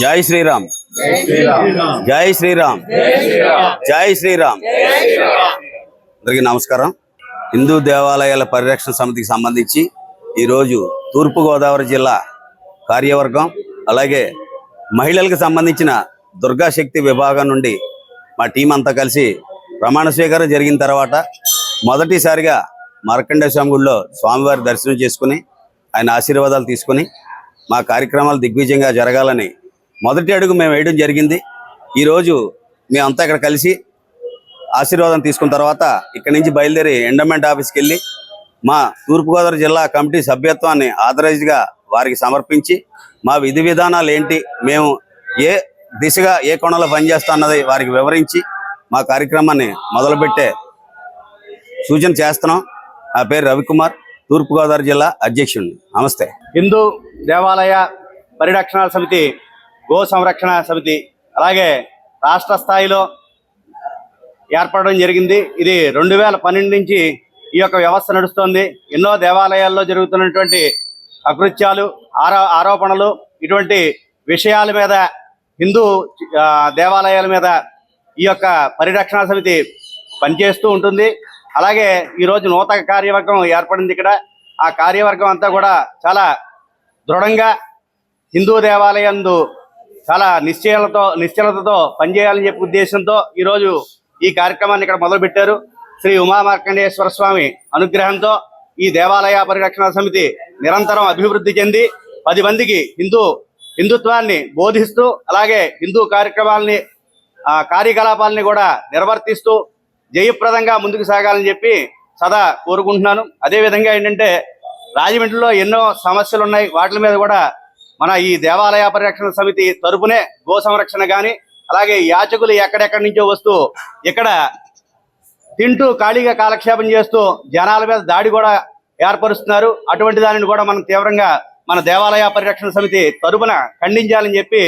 జై శ్రీరామ్. జై శ్రీరామ్. జై శ్రీరామ్. అందరికీ నమస్కారం. హిందూ దేవాలయాల పరిరక్షణ సమితికి సంబంధించి ఈరోజు తూర్పుగోదావరి జిల్లా కార్యవర్గం అలాగే మహిళలకు సంబంధించిన దుర్గా శక్తి విభాగం నుండి మా టీం అంతా కలిసి ప్రమాణ స్వీకారం జరిగిన తర్వాత మొదటిసారిగా మార్కండేయ స్వామి గుడిలో స్వామివారి దర్శనం చేసుకుని ఆయన ఆశీర్వాదాలు తీసుకుని మా కార్యక్రమాలు దిగ్విజయంగా జరగాలని మొదటి అడుగు మేము వేయడం జరిగింది. ఈరోజు మేమంతా ఇక్కడ కలిసి ఆశీర్వాదం తీసుకున్న తర్వాత ఇక్కడి నుంచి బయలుదేరి ఎండోమెంట్ ఆఫీస్కి వెళ్ళి మా తూర్పుగోదావరి జిల్లా కమిటీ సభ్యత్వాన్ని ఆథరైజ్డ్గా వారికి సమర్పించి మా విధి విధానాలు ఏంటి మేము ఏ దిశగా ఏ కోణంలో పనిచేస్తా అన్నది వారికి వివరించి మా కార్యక్రమాన్ని మొదలుపెట్టే సూచన చేస్తున్నాం. నా పేరు రవికుమార్ తూర్పుగోదావరి జిల్లా అధ్యక్షుడిని. నమస్తే. హిందూ దేవాలయ పరిరక్షణ సమితి గో సంరక్షణ సమితి అలాగే రాష్ట్ర స్థాయిలో ఏర్పడడం జరిగింది. ఇది రెండు వేల పన్నెండు నుంచి ఈ యొక్క వ్యవస్థ నడుస్తోంది. ఎన్నో దేవాలయాల్లో జరుగుతున్నటువంటి అకృత్యాలు ఆరో ఆరోపణలు ఇటువంటి విషయాల మీద హిందూ దేవాలయాల మీద ఈ యొక్క పరిరక్షణ సమితి పనిచేస్తూ ఉంటుంది. అలాగే ఈరోజు నూతన కార్యవర్గం ఏర్పడింది ఇక్కడ. ఆ కార్యవర్గం అంతా కూడా చాలా దృఢంగా హిందూ దేవాలయందు చాలా నిశ్చయాలతో నిశ్చలతతో పనిచేయాలని చెప్పే ఉద్దేశంతో ఈరోజు ఈ కార్యక్రమాన్ని ఇక్కడ మొదలుపెట్టారు. శ్రీ ఉమామార్కండేశ్వర స్వామి అనుగ్రహంతో ఈ దేవాలయ పరిరక్షణ సమితి నిరంతరం అభివృద్ధి చెంది పది మందికి హిందూ హిందుత్వాన్ని బోధిస్తూ అలాగే హిందూ కార్యక్రమాలని కార్యకలాపాలని కూడా నిర్వర్తిస్తూ జయప్రదంగా ముందుకు సాగాలని చెప్పి సదా కోరుకుంటున్నాను. అదేవిధంగా ఏంటంటే రాజమండ్రిలో ఎన్నో సమస్యలు ఉన్నాయి వాటి మీద కూడా మన ఈ దేవాలయ పరిరక్షణ సమితి తరపునే గో సంరక్షణ కానీ అలాగే యాచకులు ఎక్కడెక్కడి నుంచో వస్తూ ఇక్కడ తింటూ ఖాళీగా కాలక్షేపం చేస్తూ జనాల మీద దాడి కూడా ఏర్పరుస్తున్నారు. అటువంటి దానిని కూడా మనం తీవ్రంగా మన దేవాలయ పరిరక్షణ సమితి తరపున ఖండించాలని చెప్పి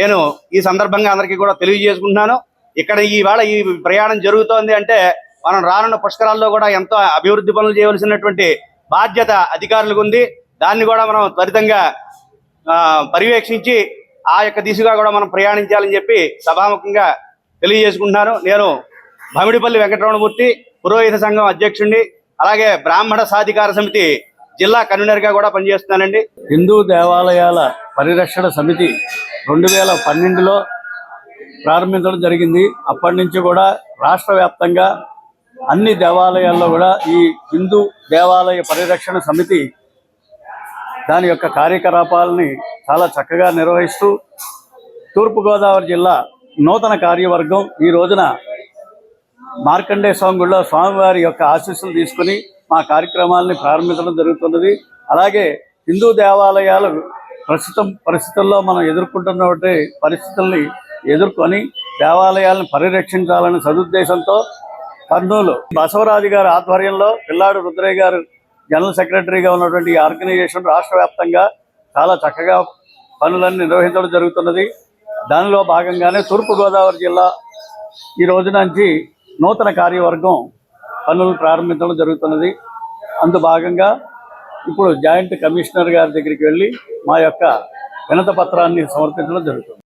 నేను ఈ సందర్భంగా అందరికీ కూడా తెలియజేసుకుంటున్నాను. ఇక్కడ ఈవేళ ఈ ప్రయాణం జరుగుతోంది అంటే మనం రానున్న పుష్కరాల్లో కూడా ఎంతో అభివృద్ధి పనులు చేయవలసినటువంటి బాధ్యత అధికారులకు ఉంది. దాన్ని కూడా మనం త్వరితంగా పర్యవేక్షించి ఆ యొక్క దిశగా కూడా మనం ప్రయాణించాలని చెప్పి సభాముఖంగా తెలియజేసుకుంటున్నాను. నేను భమిడిపల్లి వెంకటరమణమూర్తి పురోహిత సంఘం అధ్యక్షుడిని అలాగే బ్రాహ్మణ సాధికార సమితి జిల్లా కన్వీనర్గా కూడా పనిచేస్తున్నానండి. హిందూ దేవాలయాల పరిరక్షణ సమితి రెండు వేల పన్నెండులో ప్రారంభించడం జరిగింది. అప్పటి నుంచి కూడా రాష్ట్ర వ్యాప్తంగా అన్ని దేవాలయాల్లో కూడా ఈ హిందూ దేవాలయ పరిరక్షణ సమితి దాని యొక్క కార్యకలాపాలని చాలా చక్కగా నిర్వహిస్తూ తూర్పుగోదావరి జిల్లా నూతన కార్యవర్గం ఈ రోజున మార్కండే స్వామిగుడిలో స్వామివారి యొక్క ఆశీస్సులు తీసుకుని మా కార్యక్రమాలని ప్రారంభించడం జరుగుతున్నది. అలాగే హిందూ దేవాలయాలు ప్రస్తుతం పరిస్థితుల్లో మనం ఎదుర్కొంటున్నటువంటి పరిస్థితుల్ని ఎదుర్కొని దేవాలయాలను పరిరక్షించాలనే సదుద్దేశంతో కర్నూలు బసవరాజు గారి ఆధ్వర్యంలో పిల్లాడు రుద్రయ్య గారు జనరల్ సెక్రటరీగా ఉన్నటువంటి ఈ ఆర్గనైజేషన్ రాష్ట్ర వ్యాప్తంగా చాలా చక్కగా పనులన్నీ నిర్వహించడం జరుగుతున్నది. దానిలో భాగంగానే తూర్పుగోదావరి జిల్లా ఈ రోజు నుంచి నూతన కార్యవర్గం పనులు ప్రారంభించడం జరుగుతున్నది. అందు భాగంగా ఇప్పుడు జాయింట్ కమిషనర్ గారి దగ్గరికి వెళ్ళి మా యొక్క వినత పత్రాన్ని సమర్పించడం జరుగుతుంది.